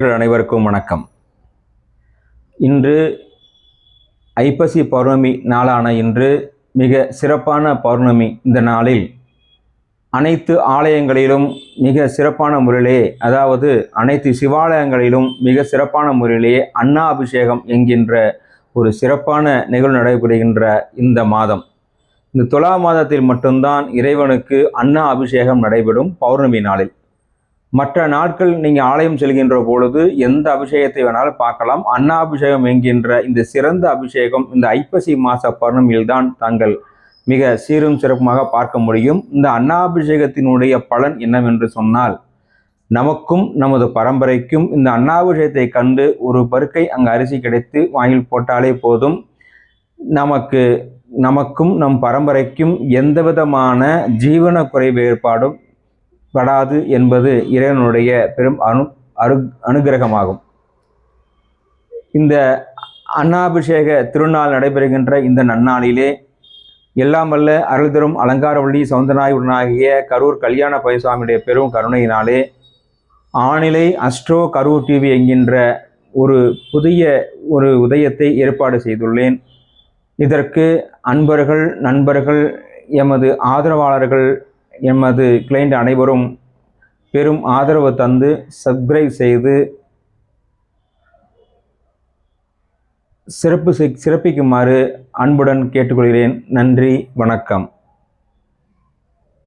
அனைவருக்கும் வணக்கம். இன்று ஐப்பசி பௌர்ணமி நாளான இன்று மிக சிறப்பான பௌர்ணமி இந்த நாளில் அனைத்து ஆலயங்களிலும் மிக சிறப்பான முறையிலே அதாவது அனைத்து சிவாலயங்களிலும் மிக சிறப்பான முறையிலே அன்னாபிஷேகம் என்கின்ற ஒரு சிறப்பான நிகழ்வு நடைபெறுகின்ற இந்த மாதம். இந்த துலா மாதத்தில் மட்டும்தான் இறைவனுக்கு அன்னா அபிஷேகம் நடைபெறும் பௌர்ணமி நாளில். மற்ற நாட்கள் நீங்கள் ஆலயம் செல்கின்ற பொழுது எந்த அபிஷேகத்தை வேணாலும் பார்க்கலாம். அன்னாபிஷேகம் என்கின்ற இந்த சிறந்த அபிஷேகம் இந்த ஐப்பசி மாச பௌர்ணமியில் தான் தாங்கள் மிக சீரும் சிறப்புமாக பார்க்க முடியும். இந்த அன்னாபிஷேகத்தினுடைய பலன் என்னவென்று சொன்னால் நமக்கும் நமது பரம்பரைக்கும் இந்த அன்னாபிஷேகத்தை கண்டு ஒரு பருக்கை அங்கு அரிசி கிடைத்து வாயில் போட்டாலே போதும். நமக்கு நமக்கும் நம் பரம்பரைக்கும் எந்த விதமான ஜீவன குறைவு ஏற்பாடும் படாது என்பது இறைவனுடைய பெரும் அனு அரு அனுகிரகமாகும். இந்த அன்னாபிஷேக திருநாள் நடைபெறுகின்ற இந்த நன்னாளிலே எல்லாம் வல்ல அருள் தரும் அலங்காரவள்ளி சவுந்தரநாயுடனாகிய கரூர் கல்யாண பைசாமியுடைய பெரும் கருணையினாலே ஆணிலை அஸ்ட்ரோ கரூர் டிவி என்கின்ற ஒரு புதிய ஒரு உதயத்தை ஏற்பாடு செய்துள்ளேன். இதற்கு அன்பர்கள் நண்பர்கள் எமது ஆதரவாளர்கள் எமது கிளைண்ட் அனைவரும் பெரும் ஆதரவு தந்து சப்ஸ்கிரைப் செய்து சிறப்பு செய்- சிறப்பிக்குமாறு அன்புடன் கேட்டுக்கொள்கிறேன். நன்றி வணக்கம்.